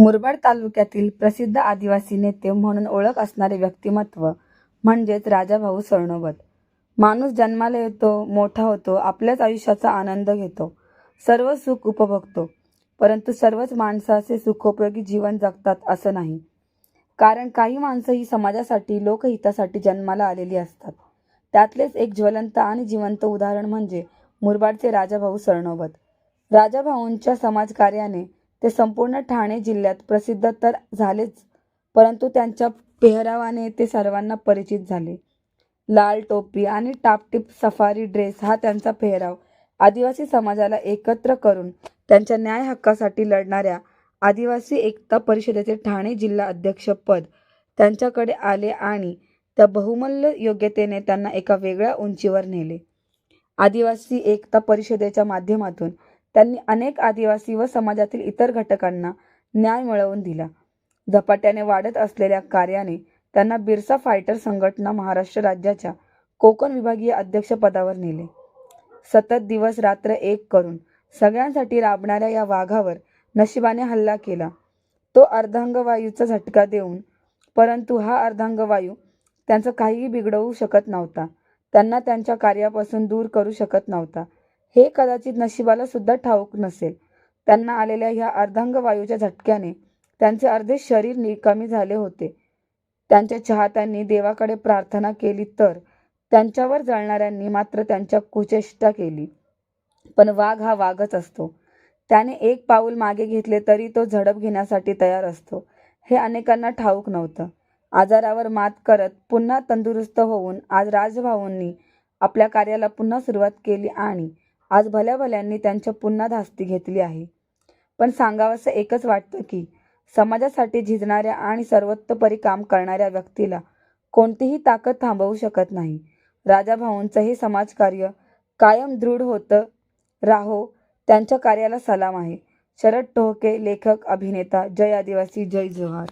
मुरबाड तालुक्यातील प्रसिद्ध आदिवासी नेते म्हणून ओळख असणारे व्यक्तिमत्व म्हणजेच राजाभाऊ सरनोबत. माणूस जन्माला येतो मोठा होतो आपल्याच आयुष्याचा आनंद घेतो सर्व सुख उपभोगतो परंतु सर्वच माणसाचे सुखोपयोगी जीवन जगतात असं नाही. कारण काही माणसं ही समाजासाठी लोकहितासाठी जन्माला आलेली असतात. त्यातलेच एक ज्वलंत आणि जिवंत उदाहरण म्हणजे मुरबाडचे राजाभाऊ सरनोबत. राजाभाऊंच्या समाजकार्याने ते संपूर्ण ठाणे जिल्ह्यात प्रसिद्ध तर झालेच परंतु त्यांच्या पेहरावाने ते सर्वांना परिचित झाले. लाल टोपी आणि टापटीप सफारी ड्रेस हा त्यांचा पेहराव. आदिवासी समाजाला एकत्र करून त्यांच्या न्याय हक्कासाठी लढणाऱ्या आदिवासी एकता परिषदेचे ठाणे जिल्हा अध्यक्षपद त्यांच्याकडे आले आणि त्या बहुमल्य योग्यतेने त्यांना एका वेगळ्या उंचीवर नेले. आदिवासी एकता परिषदेच्या माध्यमातून त्यांनी अनेक आदिवासी व समाजातील इतर घटकांना न्याय मिळवून दिला. झपाट्याने वाढत असलेल्या कार्याने त्यांना बिरसा फायटर संघटना महाराष्ट्र राज्याच्या कोकण विभागीय अध्यक्षपदावर नेले. सतत दिवस रात्र एक करून सगळ्यांसाठी राबणाऱ्या या वाघावर नशिबाने हल्ला केला. तो अर्धांगवायूचा झटका देऊन परंतु हा अर्धांगवायू त्यांचं काहीही बिघडवू शकत नव्हता. त्यांना त्यांच्या कार्यापासून दूर करू शकत नव्हता. हे कदाचित नशिबाला सुद्धा ठाऊक नसेल. त्यांना आलेल्या ह्या अर्धांगवायूच्या झटक्याने त्यांचे अर्धे शरीर निकामी झाले होते. त्यांच्या चाहत्यांनी देवाकडे प्रार्थना केली तर त्यांच्यावर जळणाऱ्यांनी मात्र त्यांच्या कुचेष्टा केली. पण वाघ हा वाघच असतो. त्याने एक पाऊल मागे घेतले तरी तो झडप घेण्यासाठी तयार असतो. हे अनेकांना ठाऊक नव्हतं. आजारावर मात करत पुन्हा तंदुरुस्त होऊन आज राजभाऊंनी आपल्या कार्याला पुन्हा सुरुवात केली आणि आज भल्या भल्यांनी त्यांच्या पुन्हा धास्ती घेतली आहे. पण सांगावंसं एकच वाटतं की समाजासाठी झिजणाऱ्या आणि सर्वोत्तपरी काम करणाऱ्या व्यक्तीला कोणतीही ताकद थांबवू शकत नाही. राजाभाऊंचं हे समाजकार्य कायम दृढ होतं राहो त्यांच्या कार्याला सलाम आहे. शरद टोहके लेखक अभिनेता जय आदिवासी जय जोहार.